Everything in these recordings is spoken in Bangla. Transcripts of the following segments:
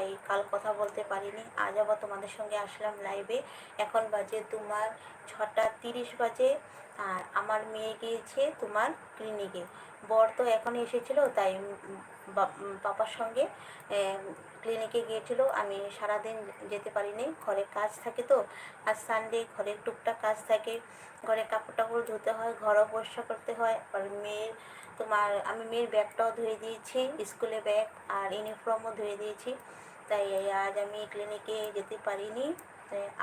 তাই কাল কথা বলতে পারিনি। আজ আবার তোমাদের সঙ্গে আসলাম লাইভে এখন বাজে তোমার ছটা তিরিশ বাজে। আর আমার মেয়ে গিয়েছে তোমার ক্লিনিকে বর তো এখন এসেছিল, তাই পাপার সঙ্গে ক্লিনিকে গিয়েছিল। আমি সারাদিন যেতে পারিনি, ঘরে কাজ থাকে তো। আর সানডে ঘরের টুকটাক কাজ থাকে। ঘরে কাপড় টাপড় ধুতে হয়, ঘরও পরিষ্কার করতে হয়। আর মেয়ের তোমার, আমি মেয়ের ব্যাগটাও ধুয়ে দিয়েছি, স্কুলে ব্যাগ আর ইউনিফর্মও ধুয়ে দিয়েছি। তাই আজ আমি ক্লিনিকে যেতে পারিনি।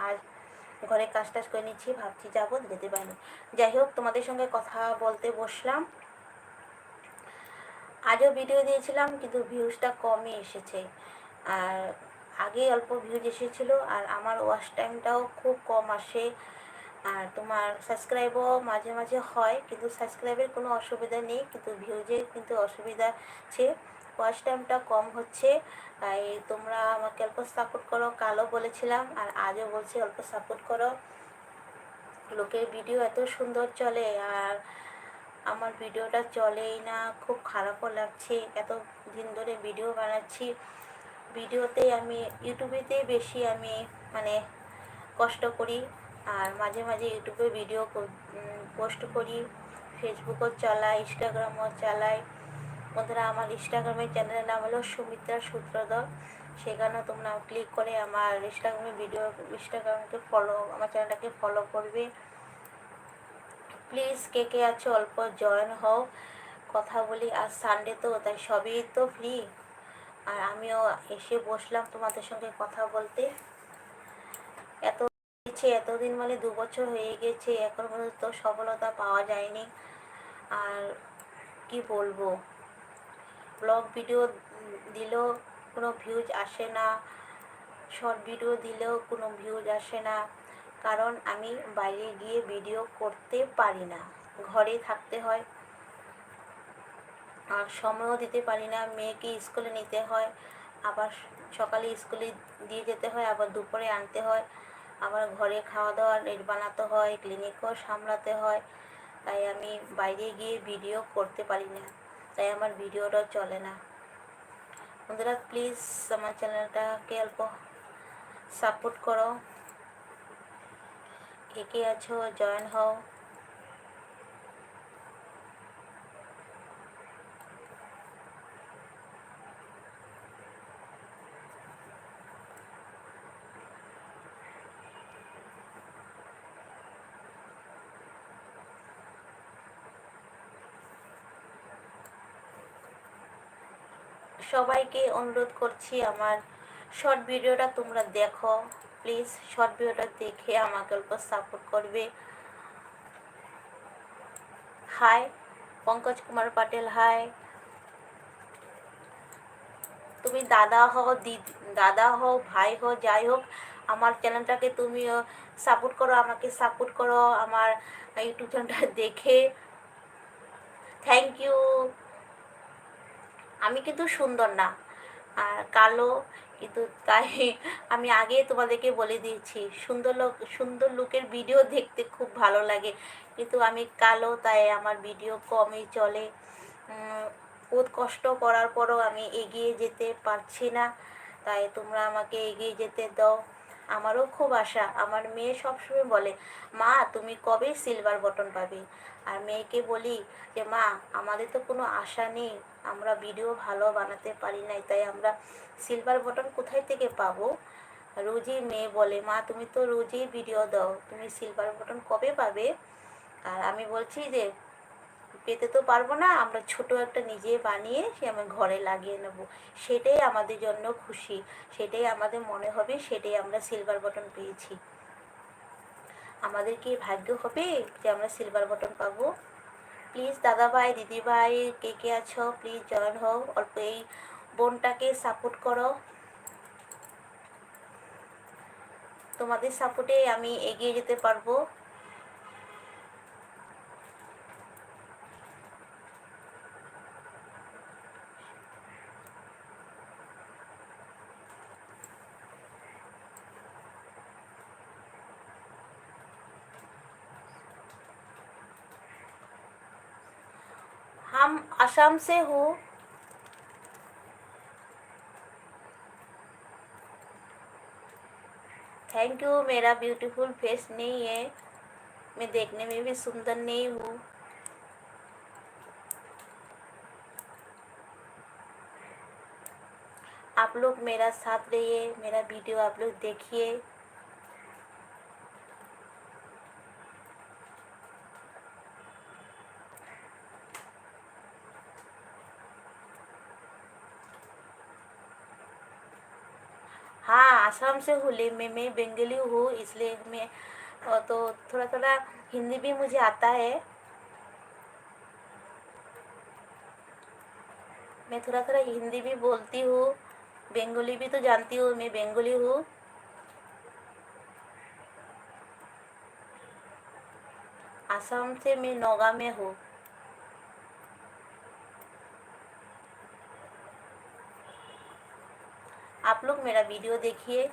আজ ঘরে কাজ টাজ করে নিচ্ছি, ভাবছি যাব, যেতে পারিনি। যাই হোক, তোমাদের সঙ্গে কথা বলতে বসলাম। আজও ভিডিও দিয়েছিলাম, কিন্তু ভিউজটা কমই এসেছে। আর আগে অল্প ভিউজ এসেছিল, আর আমার ওয়াচ টাইমটাও খুব কম আসে। আর তোমার সাবস্ক্রাইবও মাঝে মাঝে হয়, কিন্তু সাবস্ক্রাইবের কোনো অসুবিধা নেই, কিন্তু ভিউজের কিন্তু অসুবিধা আছে। ওয়াচ টাইমটা কম হচ্ছে, তাই তোমরা আমাকে অল্প সাপোর্ট করো, কালও বলেছিলাম, আর আজও বলছি অল্প সাপোর্ট করো। লোকের ভিডিও এত সুন্দর চলে, আর আমার ভিডিওটা চলেই না, খুব খারাপও লাগছে এত দিন ধরে ভিডিও বানাচ্ছি। ভিডিওতে আমি ইউটিউবেতেই বেশি আমি মানে কষ্ট করি, আর মাঝে মাঝে ইউটিউবে ভিডিও পোস্ট করি। ফেসবুকও চালাই ইনস্টাগ্রামও চালাই। বন্ধুরা, আমার ইনস্টাগ্রামের চ্যানেলের নাম হলো সুমিত্রা সূত্রধর। সেখানেও তোমরা ক্লিক করে আমার ইনস্টাগ্রামে ভিডিও ইনস্টাগ্রামকে ফলো আমার চ্যানেলটাকে ফলো করবে। প্লিজ কে কে আছে, অল্প জয়েন হও। কথা বলি আর সানডে তো, তাই সবই তো ফ্রি আর আমিও এসে বসলাম তোমাদের সঙ্গে কথা বলতে। এত গেছে এতদিন মানে দু বছর হয়ে গেছে, এখন পর্যন্ত সফলতা পাওয়া যায়নি। আর কি বলব? ব্লগ ভিডিও দিলেও কোনো ভিউজ আসে না শর্ট ভিডিও দিলেও কোনো ভিউজ আসে না, কারণ আমি বাইরে গিয়ে ভিডিও করতে পারি না। ঘরে থাকতে হয়, আর সময়ও দিতে পারি না, মেয়েকে স্কুলে নিতে হয়, আবার সকালে স্কুলে দিয়ে যেতে হয়, আবার দুপুরে আনতে হয়, আবার ঘরে খাওয়া দাওয়া রেট বানাতে হয় ক্লিনিকও সামলাতে হয়, তাই আমি বাইরে গিয়ে ভিডিও করতে পারি না। তাই আমার ভিডিওটাও চলে না। বন্ধুরা প্লিজ আমার চ্যানেলটাকে অল্প সাপোর্ট করো। কে কে আছো? জয়েন হও। সবাইকে অনুরোধ করছি আমার শর্ট ভিডিওটা তোমরা দেখো। প্লিজ শর্ট ভিডিওটা দেখে আমাকে অল্প সাপোর্ট করবে। হাই পঙ্কজ কুমার পাটেল হাই তুমি দাদা হও, দিদি, দাদা হও, ভাই হও, যাই হোক, আমার চ্যানেলটাকে তুমি সাপোর্ট করো, আমাকে সাপোর্ট করো, আমার ইউটিউব চ্যানেলটা দেখে। থ্যাংক ইউ আমি কিন্তু সুন্দর না। আর কালো কিন্তু তাই আমি আগে তোমাদেরকে বলে দিয়েছি, সুন্দর লোক, সুন্দর লুকের ভিডিও দেখতে খুব ভালো লাগে। কিন্তু আমি কালো, তাই আমার ভিডিও কমই চলে। বহুত কষ্ট করার পরও আমি এগিয়ে যেতে পারছি না। তাই তোমরা আমাকে এগিয়ে যেতে দাও। আমারও খুব আশা। আমার মেয়ে সবসময় বলে, মা, তুমি কবে সিলভার বটন পাবে? আর মেয়েকে বলি যে, মা, আমাদের তো কোনো আশা নেই। আমরা ভিডিও ভালো বানাতে পারি নাই, তাই আমরা সিলভার বটন কোথায় থেকে পাবো? রোজই মেয়ে বলে, মা, তুমি তো রোজই ভিডিও দাও, তুমি সিলভার বটন কবে পাবে? আর আমি বলছি যে, পেতে তো পারব না, আমরা ছোট একটা নিজে বানিয়ে সে আমি ঘরে লাগিয়ে নেব। সেটাই আমাদের জন্য খুশি, সেটাই আমাদের মনে হবে, সেটাই আমরা সিলভার বটন পেয়েছি। আমাদের কি ভাগ্য হবে যে আমরা সিলভার বটন পাবো? প্লিজ দাদা ভাই দিদি ভাই কে কে আছো? প্লিজ জয়েন হোক অল্প এই বোনটাকে সাপোর্ট করো। তোমাদের সাপোর্টে আমি এগিয়ে যেতে পারব। हम असम से हो। थैंक यू मेरा ब्यूटीफुल फेस नहीं है। मैं देखने में भी सुंदर नहीं हूँ। आप लोग मेरा साथ रहिए, मेरा वीडियो आप लोग देखिए। हाँ आसाम से हूँ मैं मैं बंगाली हूँ, इसलिए मैं तो थोड़ा थोड़ा हिंदी भी मुझे आता है। मैं थोड़ा थोड़ा हिंदी भी बोलती हूँ, बंगाली भी तो जानती हूँ, मैं बंगाली हूँ। आसाम से मैं नौगा में हूँ। आप लोग मेरा वीडियो देखिए।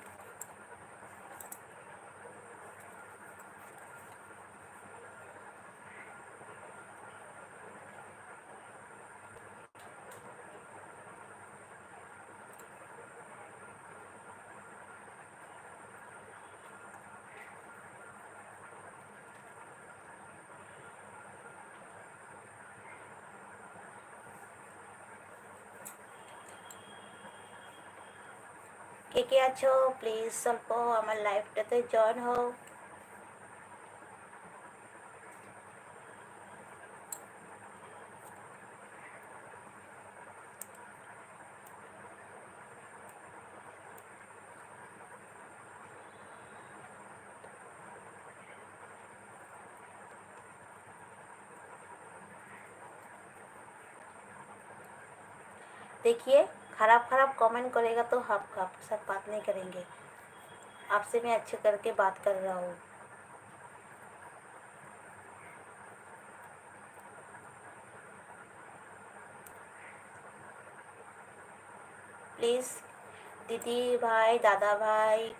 কে কে আছো প্লিজ স্বল্প আমার লাইভটাতে জয়েন হও देखिए खराब खराब कमेंट करेगा तो हम आपके साथ बात नहीं करेंगे। आपसे मैं अच्छे करके बात कर रहा हूँ। प्लीज़ दीदी भाई, दादा भाई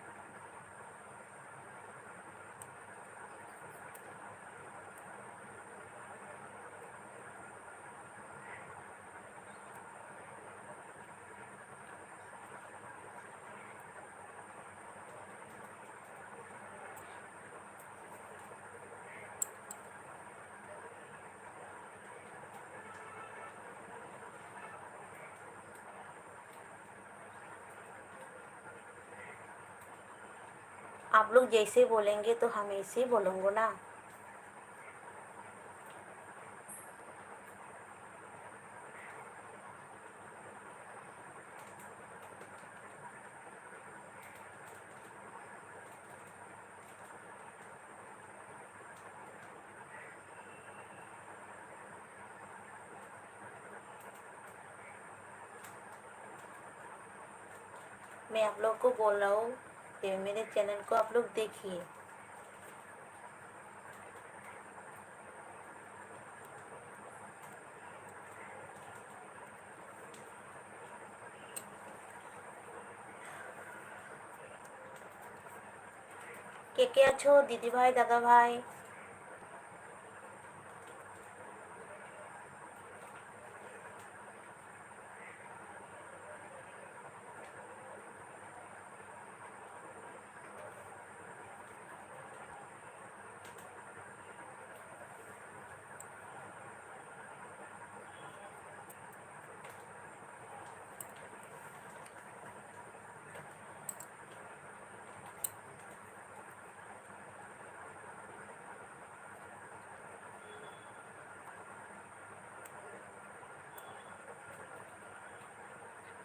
आप लोग जैसे बोलेंगे तो हम ऐसे ही बोलूँगा ना मैं आप लोग को बोल रहा हूँ कि मेरे चैनल को आप लोग देखिए কে কে আছো দিদি ভাই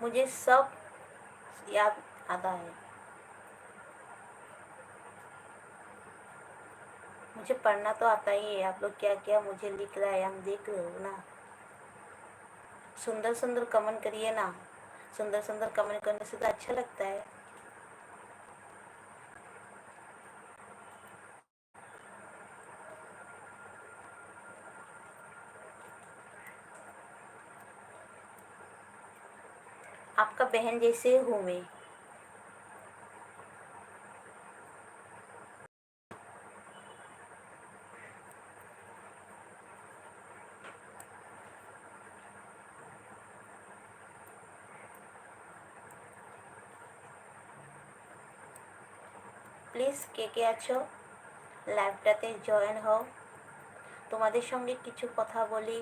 मुझे सब याद आता है। मुझे पढ़ना तो आता ही है। आप लोग क्या क्या मुझे लिख रहा है? हम देख रहे हो ना। सुंदर सुंदर कमेंट करिए ना। सुंदर सुंदर कमेंट करने से तो अच्छा लगता है। आपका बहन जैसे हूँ मैं প্লিজ কে কে আছো লাইভটাতে জয়েন হও তোমাদের সঙ্গে কিছু কথা বলি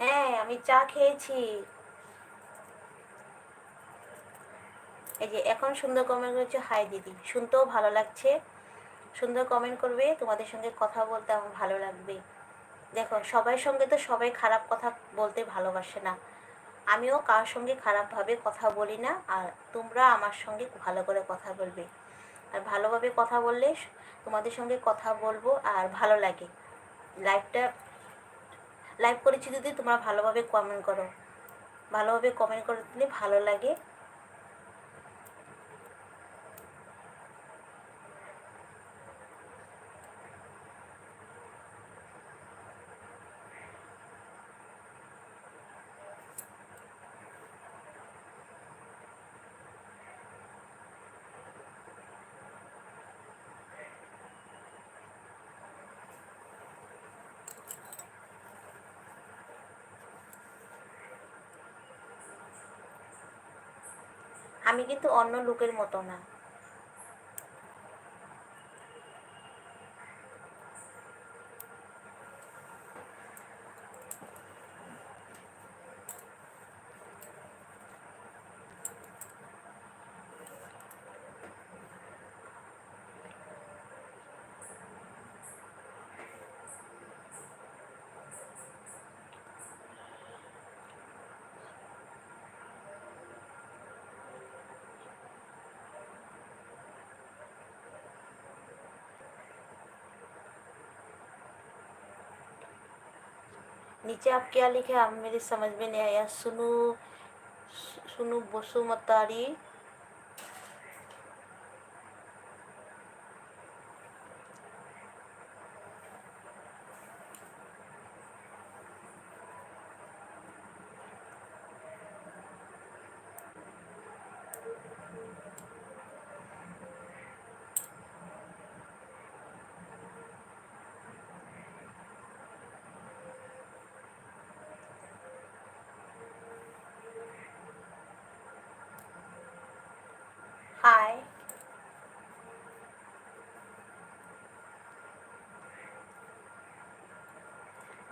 হ্যাঁ আমি চা খেয়েছি। এই যে, এখন সুন্দর কমেন্ট করেছে হাই দিদি। শুনতেও ভালো লাগছে। সুন্দর কমেন্ট করবে, তোমাদের সঙ্গে কথা বলতে আমার ভালো লাগবে। দেখো, সবার সঙ্গে তো সবাই খারাপ কথা বলতে ভালোবাসে না। আমিও কার সঙ্গে খারাপভাবে কথা বলি না, আর তোমরা আমার সঙ্গে ভালো করে কথা বলবে। আর ভালোভাবে কথা বললে তোমাদের সঙ্গে কথা বলব, আর ভালো লাগে। লাইফটা লাইভ করেছি যদি তোমরা ভালোভাবে কমেন্ট করো। ভালোভাবে কমেন্ট করে দিলে ভালো লাগে। আমি কিন্তু অন্য লোকের মতো না। नीचे आप क्या लिखे? आप मेरी समझ में नहीं आया। सुनो सुनो बसुमतारी হাই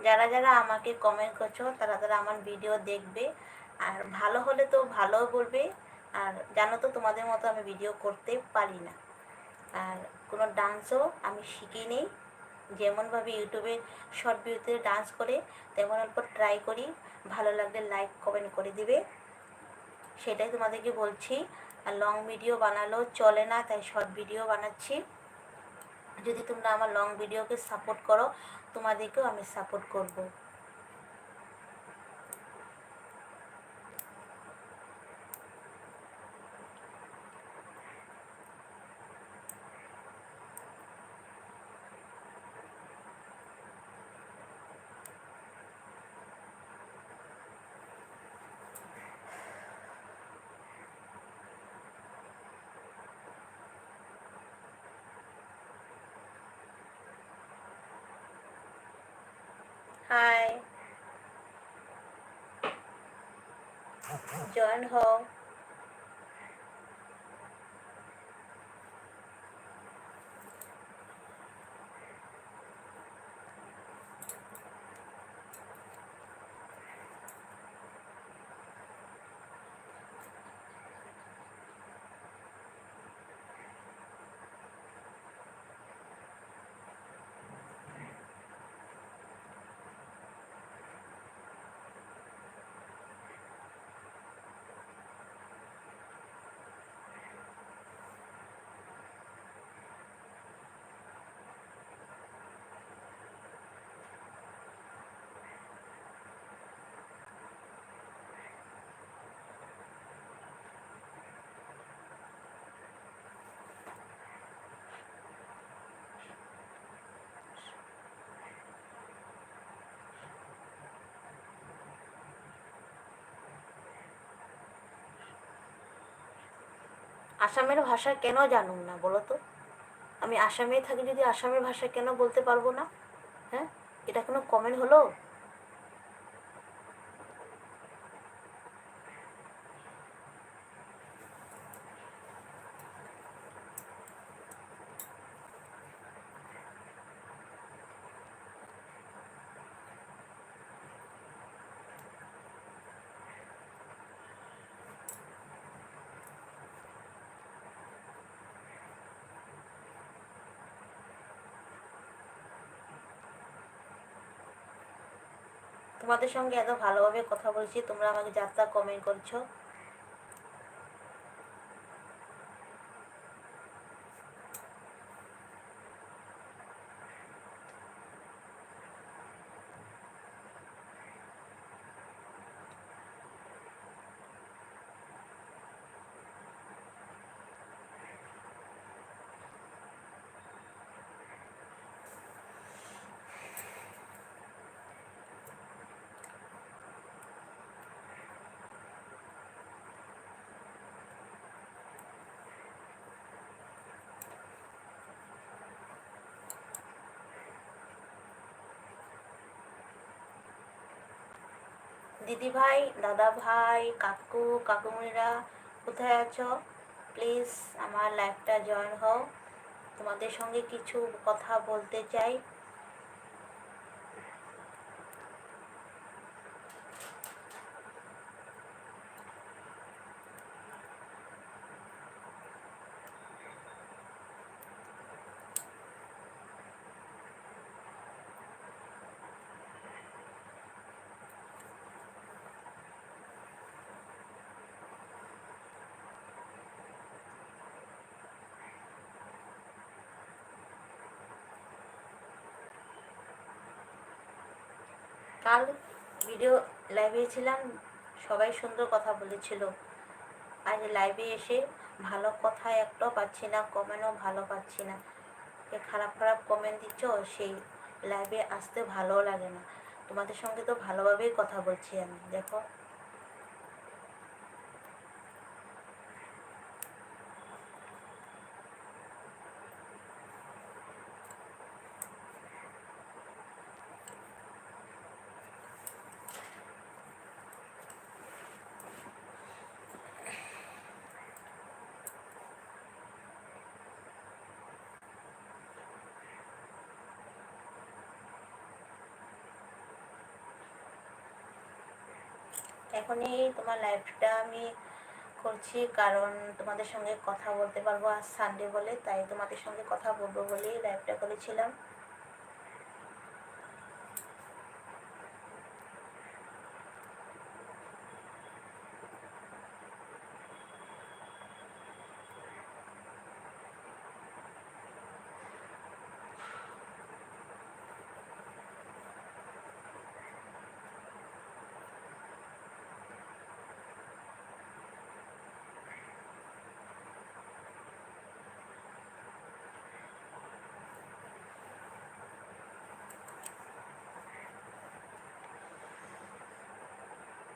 যারা যারা আমাকে কমেন্ট করছ, তারা তারা আমার ভিডিও দেখবে। আর ভালো হলে তো ভালো বলবে। আর জানো তো, তোমাদের মতো আমি ভিডিও করতে পারি না। আর কোনো ডান্সও আমি শিখি নেই যেমনভাবে ইউটিউবে শর্ট ভিডিওতে ডান্স করে, তেমন অল্প ট্রাই করি। ভালো লাগলে লাইক কমেন্ট করে দিবে। সেটাই তোমাদেরকে বলছি। আর লং ভিডিও বানালেও চলে না, তাই শর্ট ভিডিও বানাচ্ছি। যদি তোমরা আমার লং ভিডিওকে সাপোর্ট করো, তোমাদেরকেও আমি সাপোর্ট করব। হাই জয়েন হও আসামের ভাষা কেন জানুন না বলো তো? আমি আসামে থাকি, যদি আসামের ভাষা কেন বলতে পারব না? হ্যাঁ? এটা কোনো কমেন্ট হলো? তোমাদের সঙ্গে এত ভালোভাবে কথা বলছি তোমরা আমাকে যাত্রা কমেন্ট করছ। দিদি ভাই দাদা ভাই কাকু, কাকুমণিরা কোথায় আছো? প্লিজ আমার লাইফটা জয়েন হও। তোমাদের সঙ্গে কিছু কথা বলতে চাই। কাল ভিডিও লাইভে ছিলাম, সবাই সুন্দর কথা বলেছিল। আজ লাইভে এসে ভালো কথা একটাও পাচ্ছি না কমেন্টও ভালো পাচ্ছি না। যে খারাপ খারাপ কমেন্ট দিচ্ছ, সেই লাইভে আসতে ভালো লাগে না। তোমাদের সঙ্গে তো ভালোভাবেই কথা বলছি আমি, দেখো। এখনই তোমার লাইফটা আমি করছি, কারণ তোমাদের সঙ্গে কথা বলতে পারব আজ সানডে বলে, তাই তোমাদের সঙ্গে কথা বলব বলেই লাইভটা করেছিলাম।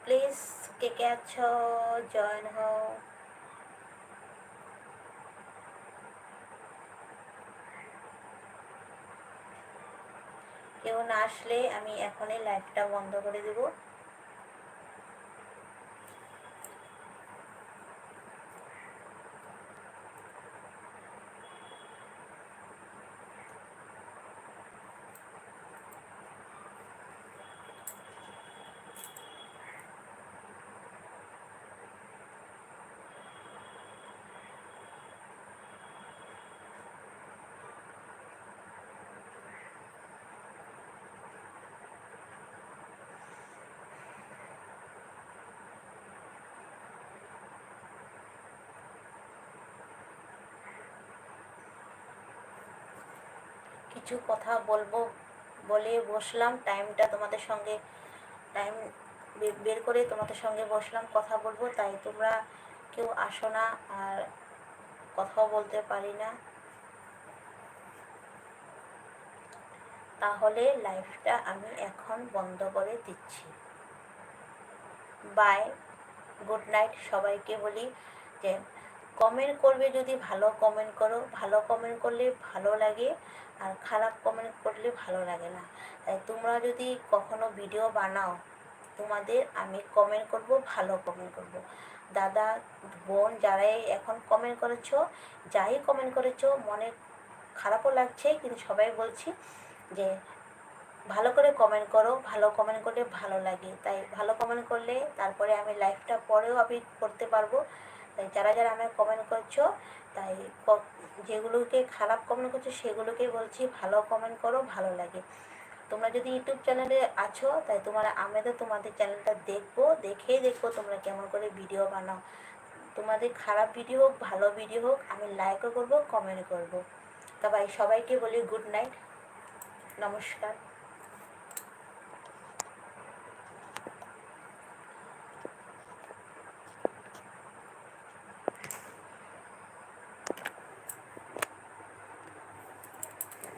প্লিজ কে কে আছো? জয়েন হও। কেউ না আসলে আমি এখনই লাইভটা বন্ধ করে দেবো। কিছু কথা বলব, বলে বসলাম। টাইমটা তোমাদের সঙ্গে টাইম বের করে তোমাদের সঙ্গে বসলাম, কথা বলব। তাই তোমরা কেউ আসো না, আর কথাও বলতে পারি না। তাহলে লাইফটা আমি এখন বন্ধ করে দিচ্ছি। বাই গুড নাইট সবাইকে বলি যে কমেন্ট করবে যদি ভালো কমেন্ট করো। ভালো কমেন্ট করলে ভালো লাগে আর খারাপ কমেন্ট করলে ভালো লাগে না। তাই তোমরা যদি কখনো ভিডিও বানাও, তোমাদের আমি কমেন্ট করব, ভালো কমেন্ট করব। দাদা, বোন যারাই এখন কমেন্ট করেছ, যাই কমেন্ট করেছ, মনে খারাপও লাগছে, কিন্তু সবাই বলছি যে ভালো করে কমেন্ট করো, ভালো কমেন্ট করলে ভালো লাগে। তাই ভালো কমেন্ট করলে তারপরে আমি লাইফটা পরেও আমি করতে পারব। তাই যারা যারা আমায় কমেন্ট করছ, তাই যেগুলোকে খারাপ কমেন্ট করছ সেগুলোকে বলছি ভালো কমেন্ট করো, ভালো লাগে। তোমরা যদি ইউটিউব চ্যানেলে আছো, তাই তোমরা আমি তো তোমাদের চ্যানেলটা দেখব, দেখেই দেখব তোমরা কেমন করে ভিডিও বানাও। তোমাদের খারাপ ভিডিও হোক, ভালো ভিডিও হোক, আমি লাইকও করব কমেন্ট করব। তবে সবাইকে বলি গুড নাইট নমস্কার।